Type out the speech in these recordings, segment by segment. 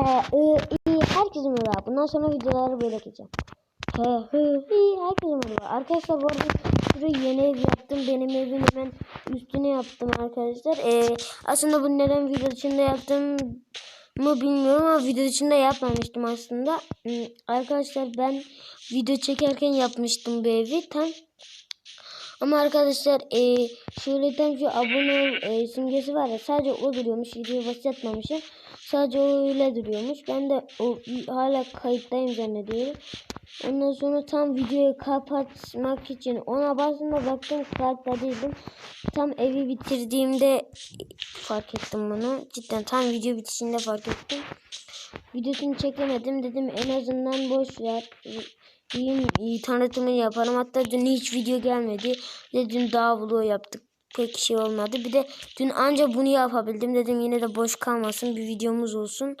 He, ı, i, herkese merhaba. Bundan sonra videoları böyle geçeceğim. He, hı, i, herkese merhaba. Arkadaşlar bu arada şuraya yeni ev yaptım. Benim evin hemen üstüne yaptım arkadaşlar. Ee, aslında bu neden video içinde yaptım mı bilmiyorum ama video içinde yapmamıştım aslında. Arkadaşlar ben video çekerken yapmıştım bu evi. Tam ama arkadaşlar e, şöyle tam şu abone e, simgesi var ya sadece o duruyormuş. Videoyu başlatmamışım. Sadece öyle duruyormuş. Ben de o hala kayıttayım zannediyorum. Ondan sonra tam videoyu kapatmak için ona bastığımda baktım kayıtta değildim. Tam evi bitirdiğimde fark ettim bunu. Cidden tam video bitişinde fark ettim. Videosunu çekemedim. Dedim en azından boş ver. Diyeyim iyi tanıtımını yaparım. Hatta dün hiç video gelmedi. Dün daha vlog yaptık. Pek şey olmadı. Bir de dün anca bunu yapabildim. Dedim yine de boş kalmasın. Bir videomuz olsun.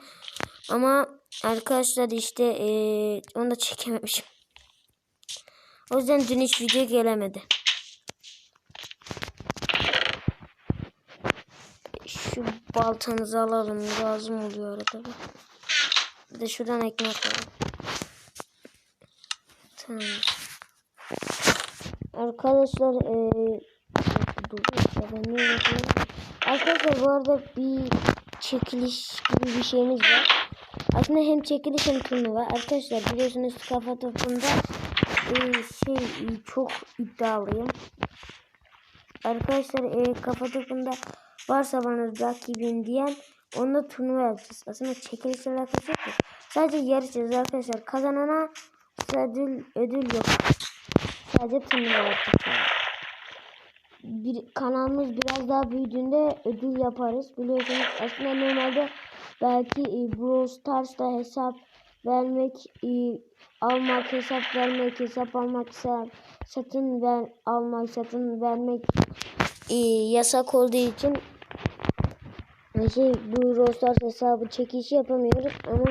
Ama arkadaşlar işte eee, onu da çekememişim. O yüzden dün hiç video gelemedi. Şu baltanızı alalım. Lazım oluyor arada. Bir de şuradan ekmek alalım. Tamam. Arkadaşlar eee Arkadaşlar bu arada bir çekiliş gibi bir şeyimiz var. Aslında hem çekiliş hem turnuva. Arkadaşlar biliyorsunuz kafa topunda eee, şey çok iddialıyım. Arkadaşlar eee, kafa topunda varsa bana rakibim diyen onunla turnuva yapacağız. Aslında çekilişle alakası yok. Sadece yarışacağız arkadaşlar. Kazanana ödül, ödül yok. Sadece turnuva yapacağız. Bir, kanalımız biraz daha büyüdüğünde ödül yaparız. Biliyorsunuz aslında normalde belki e, Brawl Stars'ta hesap vermek, e, almak, hesap vermek, hesap almak, satın ver, almak, satın vermek e, yasak olduğu için şey, bu Brawl Stars hesabı çekişi yapamıyoruz ama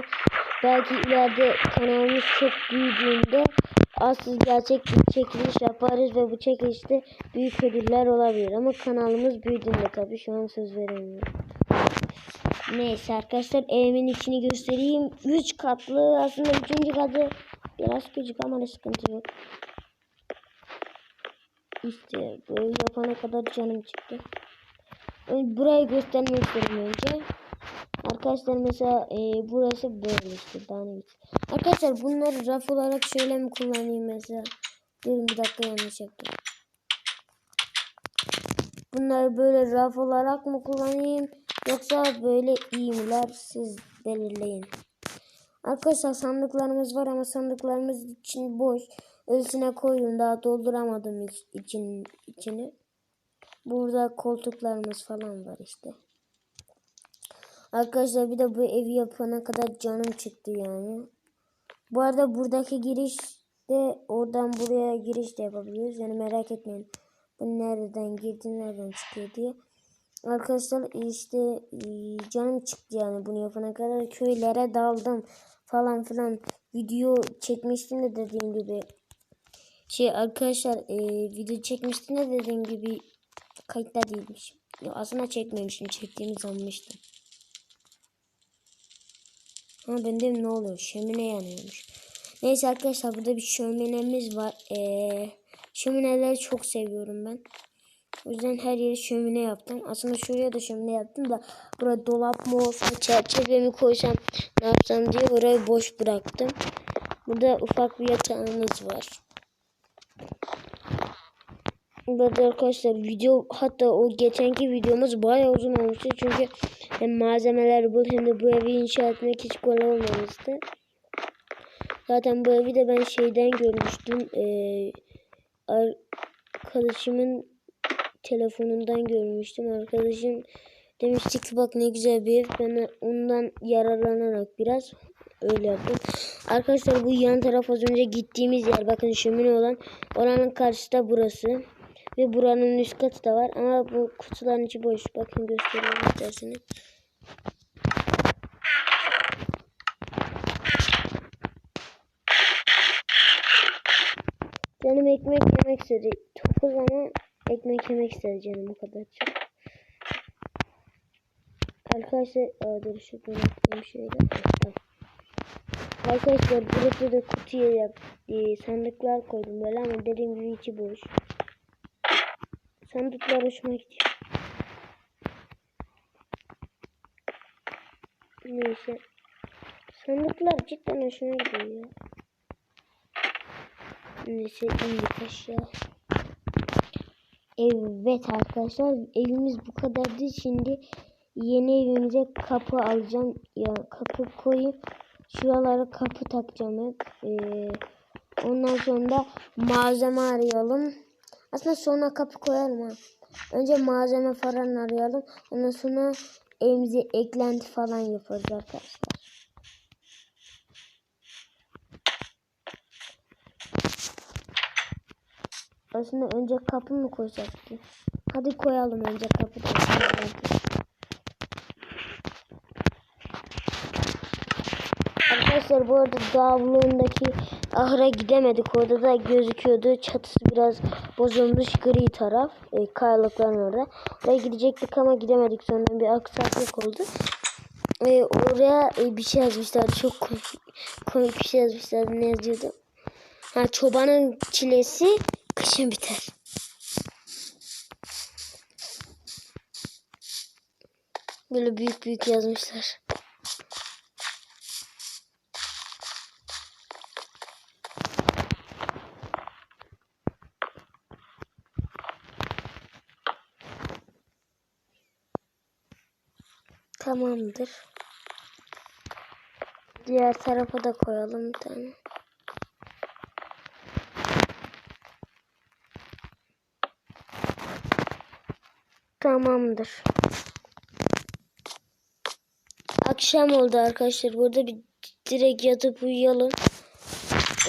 belki ileride kanalımız çok büyüdüğünde asıl gerçek bir çekiliş yaparız ve bu çekilişte büyük ödüller olabilir ama kanalımız büyüdüğünde tabii şu an söz veremiyorum. Neyse arkadaşlar evimin içini göstereyim. 3 katlı aslında 3. katı biraz küçük ama ne sıkıntı yok. İşte evi yapana kadar canım çıktı. Burayı göstermek istedim önce. Arkadaşlar mesela e, burası böyle işte daha. Arkadaşlar bunları raf olarak şöyle mi kullanayım mesela? Durun bir dakika yanlış yaptım. Bunları böyle raf olarak mı kullanayım yoksa böyle iyi miler siz belirleyin. Arkadaşlar sandıklarımız var ama sandıklarımız için boş. Öylesine koydum daha dolduramadım iç- için içini. Burada koltuklarımız falan var işte. Arkadaşlar bir de bu evi yapana kadar canım çıktı yani. Bu arada buradaki giriş de oradan buraya giriş de yapabiliyoruz. Yani merak etmeyin. Bu nereden girdi nereden çıkıyor diye. Arkadaşlar işte e, canım çıktı yani bunu yapana kadar köylere daldım falan filan. Video çekmiştim de dediğim gibi. Şey arkadaşlar e, video çekmiştim de dediğim gibi kayıtta değilmiş. Aslında çekmemişim. Çektiğimi sanmıştım. Ha ben de ne oluyor? Şömine yanıyormuş. Neyse arkadaşlar burada bir şöminemiz var. Ee, şömineleri çok seviyorum ben. O yüzden her yeri şömine yaptım. Aslında şuraya da şömine yaptım da burada dolap mı olsa çerçeve mi koysam ne yapsam diye orayı boş bıraktım. Burada ufak bir yatağımız var. Burada arkadaşlar video hatta o geçenki videomuz bayağı uzun olmuştu çünkü hem malzemeler bul hem de bu evi inşa etmek hiç kolay olmamıştı. Zaten bu evi de ben şeyden görmüştüm. Ee, arkadaşımın telefonundan görmüştüm. Arkadaşım demişti bak ne güzel bir ev. Ben ondan yararlanarak biraz öyle yaptım. Arkadaşlar bu yan taraf az önce gittiğimiz yer. Bakın şömine olan. Oranın karşısı da burası. Ve buranın üst katı da var. Ama bu kutuların içi boş. Bakın göstereyim isterseniz. Canım ekmek yemek istedi. Topuz ama ekmek yemek istedi canım o kadar çok. Arkadaşlar aa, dur şu koyayım şöyle. Tamam. Arkadaşlar burası da kutuya yap, e, sandıklar koydum böyle ama dediğim gibi içi boş. Sandıklar hoşuma gidiyor. Neyse. Sandıklar cidden hoşuma gidiyor ya. Neyse indik aşağı. Evet arkadaşlar evimiz bu kadardı. Şimdi yeni evimize kapı alacağım. Ya kapı koyup şuralara kapı takacağım hep. Ee, ondan sonra da malzeme arayalım. Aslında sonra kapı koyalım ha. Önce malzeme falan arayalım. Ondan sonra evimize eklenti falan yaparız arkadaşlar. Aslında önce kapı mı koysak ki? Hadi koyalım önce kapı. da. Arkadaşlar bu arada davluğundaki ahıra gidemedik. Orada da gözüküyordu. Çatısı biraz bozulmuş gri taraf. E, kayalıkların orada. Oraya gidecektik ama gidemedik. Sonra bir aksaklık oldu. E, oraya e, bir şey yazmışlar. Çok komik, komik bir şey yazmışlar. Ne yazıyordu? Ha, çobanın çilesi kışın biter. Böyle büyük büyük yazmışlar. Tamamdır. Diğer tarafa da koyalım bir tane. Tamamdır. Akşam oldu arkadaşlar. Burada bir direkt yatıp uyuyalım.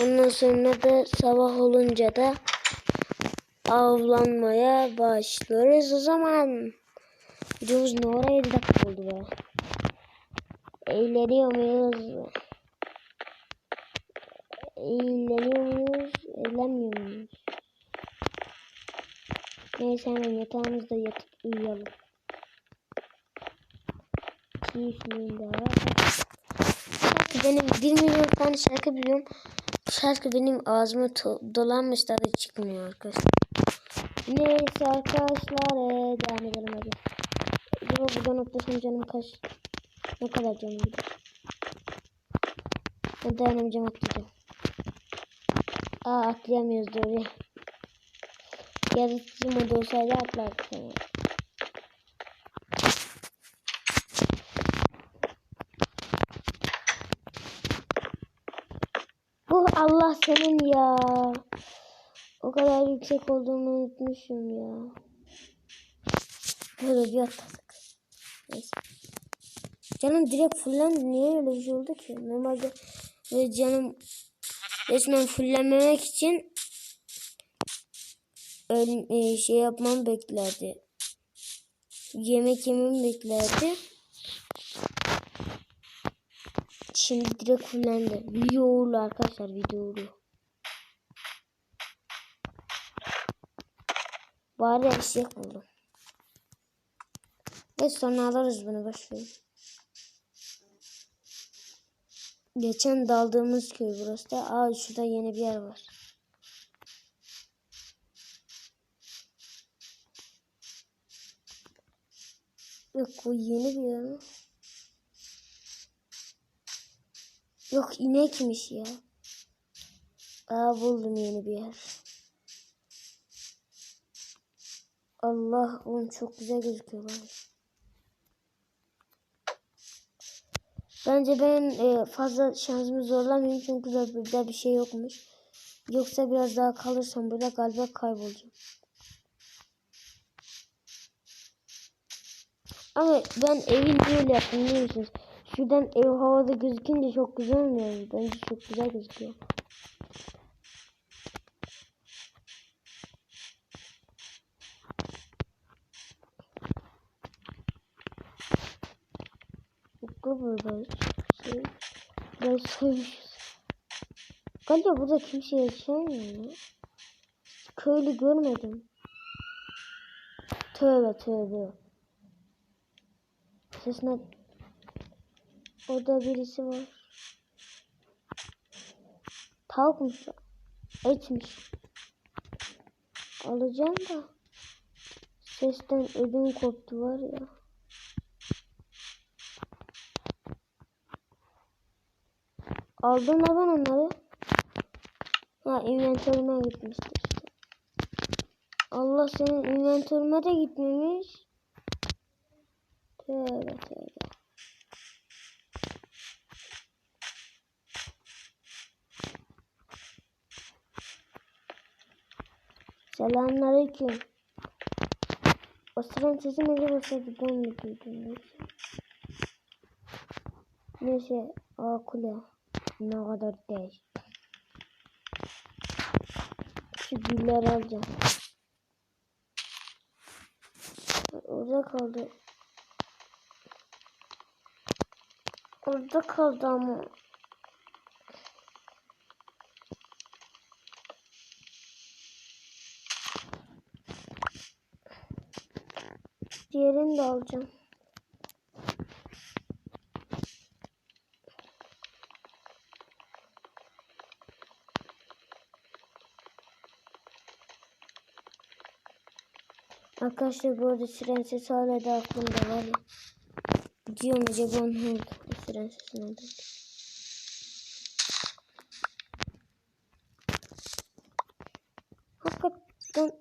Ondan sonra da sabah olunca da avlanmaya başlıyoruz o zaman. Videomuz ne ara 7 dakika oldu be. Eğleniyor muyuz? Eğleniyor muyuz? Eğlenmiyor muyuz? Neyse hemen yatağımızda yatıp uyuyalım. Keyifliyim. Şarkı benim 1 milyon tane şarkı biliyorum. Şarkı benim ağzıma dolanmış da çıkmıyor arkadaşlar. Neyse arkadaşlar ee, devam edelim hadi. Acaba burada noktasın canım kaç? Ne kadar canım gidiyor? Ben dayanamayacağım atlayacağım. Aa atlayamıyoruz doğru. Yaratıcı modu olsaydı atlardık sana. Bu Allah senin ya. O kadar yüksek olduğunu unutmuşum ya. Böyle bir atladık. Neyse. Canım direkt fullendi. Niye öyle bir şey oldu ki? Normalde canım resmen fullenmemek için öyle şey yapmam beklerdi. Yemek yemem beklerdi. Şimdi direkt fullendi. Videolu arkadaşlar videolu. Bari eşek buldum. Ve sonra alırız bunu başlayalım. Geçen daldığımız köy burası da. Aa şurada yeni bir yer var. Yok bu yeni bir yer mi? Yok inekmiş ya. Aa buldum yeni bir yer. Allah oğlum çok güzel gözüküyor. Bence ben e, fazla şansımı zorlamayayım çünkü burada bir şey yokmuş. Yoksa biraz daha kalırsam burada galiba kaybolacağım. Ama ben evi böyle yaptım biliyor? Şuradan ev havada gözükünce çok güzel olmuyor. Bence çok güzel gözüküyor. Bakın burada şey, ben soymuşuz. Galiba burada kimse yaşamıyor. Köylü görmedim. Tövbe tövbe. Sesine Orada birisi var. Tavukmuş. Etmiş. Alacağım da. Sesten ödüm koptu var ya. Aldım da ben onları. Ha inventörüme gitmiştir işte. Allah senin inventörüme de gitmemiş. Tövbe tövbe. Selamünaleyküm. O sıran sesi ne olsaydı ben mi duydum neyse. Neyse aa kule. Ne kadar değişik. Şu gülleri alacağım. Orada kaldı. Orada kaldı ama. Diğerini de alacağım. Arkadaşlar bu arada siren sesi hala da aklımda var ya. Diyorum acaba? Bu siren sesi nerede? Hakikaten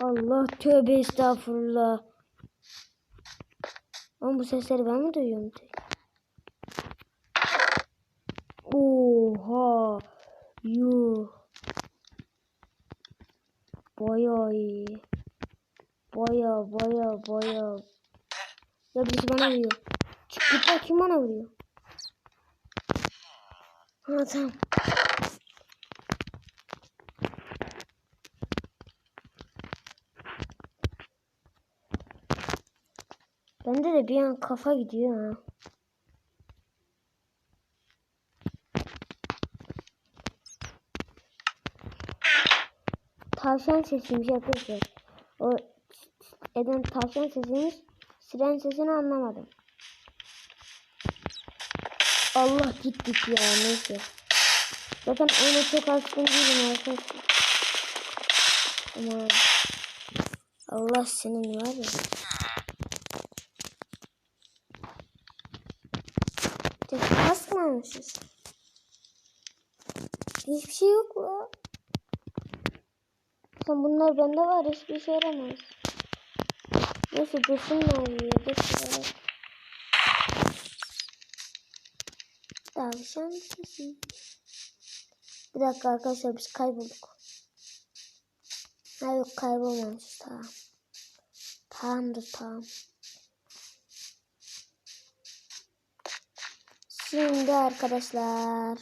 Allah tövbe estağfurullah. Ama bu sesleri ben mi duyuyorum? Oha. Yuh. Bayağı iyi. Baya baya baya. Ya birisi bana vuruyor. Çık git bak kim bana vuruyor. Ha tamam. Bende de bir an kafa gidiyor ha. Tavşan sesiymiş arkadaşlar. O eden tavşan sesiymiş. Siren sesini anlamadım. Allah gittik ya neyse. Zaten oyuna çok alışkın değilim arkadaşlar. Ama Allah senin var ya. Tek basmamışız. Hiçbir şey yok la. Sen bunlar bende var hiçbir şey yaramaz. Neyse dursunlar ya dursunlar. Tavşan sesi. Bir dakika arkadaşlar biz kaybolduk. Ha yok kaybolmamış tamam. Tamamdır tamam. Şimdi arkadaşlar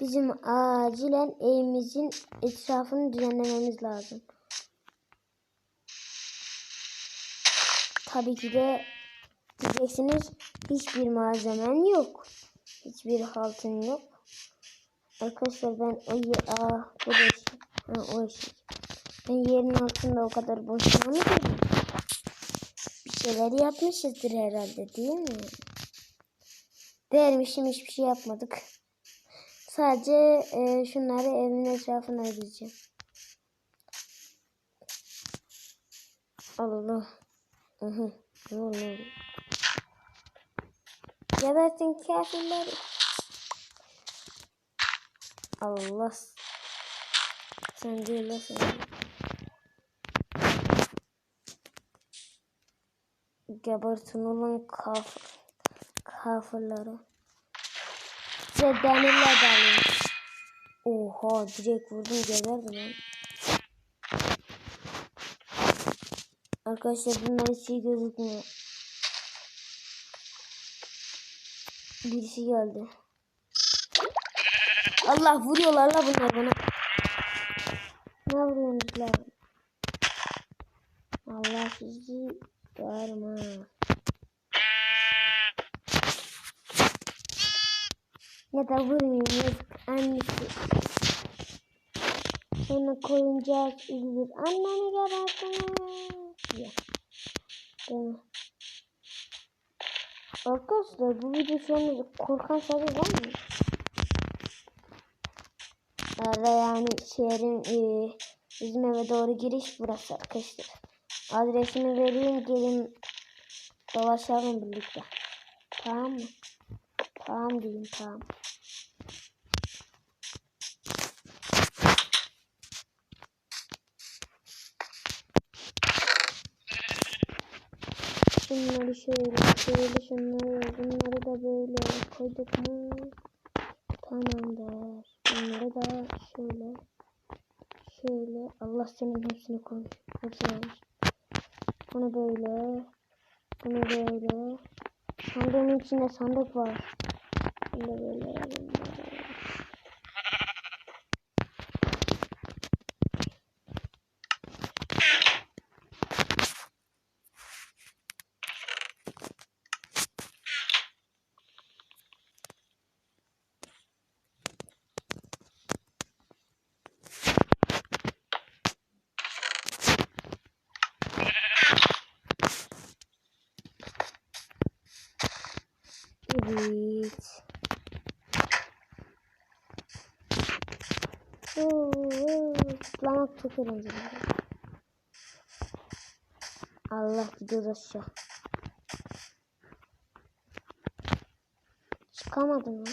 bizim acilen evimizin etrafını düzenlememiz lazım. Tabii ki de diyeceksiniz hiçbir malzemen yok. Hiçbir haltın yok. Arkadaşlar ben o ye bu da. Ha, o eşik. Ben yerin altında o kadar boşuna mı dedim? Bir şeyler yapmışızdır herhalde değil mi? Değermişim hiçbir şey yapmadık. Sadece e, şunları evimin etrafına edeceğim. Allah. Hı. Ne oluyor? Gebertin kafirleri. Allah. Sen değil la sen. Gebertin ulan kafir. Kafirleri. Size demirle dalayım. Oha direkt vurdum geberdi lan. Arkadaşlar bunlar hiç iyi gözükmüyor. Birisi geldi. Allah vuruyorlar la bunlar bana. Ne vuruyorsunuz lan? Allah sizi yarma. Ya da yazık annesi. Sonra koyuncak üzülür. Annemi gebertme. Ya. Değil? Arkadaşlar bu video şu an korkan sadece var mı? Arada yani şehrin e, bizim eve doğru giriş burası arkadaşlar. Adresini vereyim gelin dolaşalım birlikte. Tamam mı? Tamam diyeyim tamam. Şunları şöyle, şöyle şunları, bunları da böyle koyduk mu? Tamamdır. Bunları da şöyle, şöyle. Allah senin hepsini koy. Hepsini almış. Bunu böyle, bunu böyle. Sandığın içinde sandık var. Bunu böyle, bunu Evet. Oo, Zıplamak çok eğlenceli. Allah gidiyoruz aşağı. Çıkamadım ya.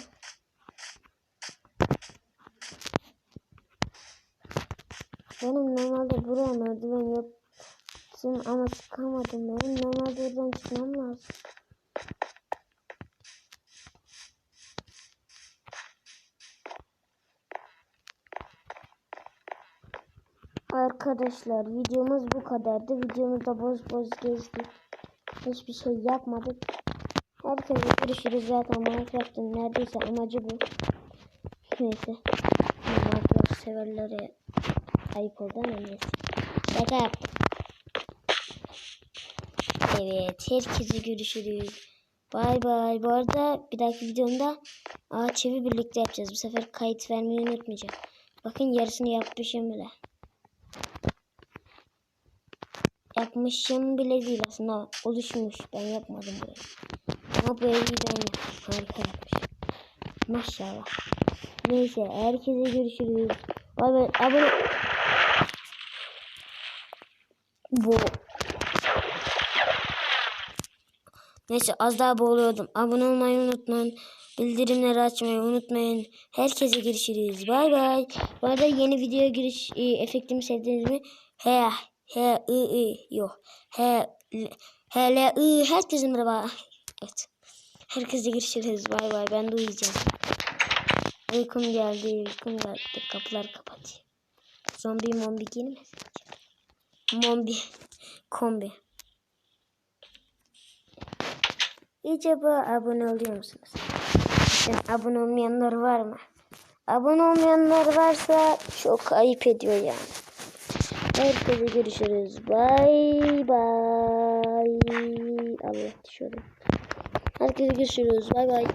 Benim normalde buraya merdiven yaptım ama çıkamadım. Benim normalde buradan çıkmam lazım. Arkadaşlar videomuz bu kadardı. Videomuzda boz boz gezdik. Hiçbir şey yapmadık. Herkese görüşürüz zaten Minecraft'ın neredeyse amacı bu. Neyse. Minecraft severlere ayıp oldu ama neyse. Şaka. Evet. Herkese görüşürüz. Bay bay. Bu arada bir dahaki videomda ağaç evi birlikte yapacağız. Bu sefer kayıt vermeyi unutmayacağım. Bakın yarısını yapmışım bile. Yapmışım bile değil aslında oluşmuş. Ben yapmadım burayı. Ama bu evi ben yaptım. Harika yapmışım. Maşallah. Neyse herkese görüşürüz. Bay bay. Abone... Bu. Neyse az daha boğuluyordum. Abone olmayı unutmayın. Bildirimleri açmayı unutmayın. Herkese görüşürüz. Bay bay. Bu arada yeni videoya giriş e, efektimi sevdiniz mi? He H I I yok. H H L I herkese merhaba. Evet. Herkese görüşürüz. Bay bay. Ben de uyuyacağım. Uykum geldi. Uykum geldi. Kapılar kapatayım. Zombi mombi girmesin. Mombi. Kombi. Acaba abone oluyor musunuz? Bakın abone olmayanlar var mı? Abone olmayanlar varsa çok ayıp ediyor yani. Herkese görüşürüz. Bay bay. Allah düşüyorum. Herkese görüşürüz. Bay bay.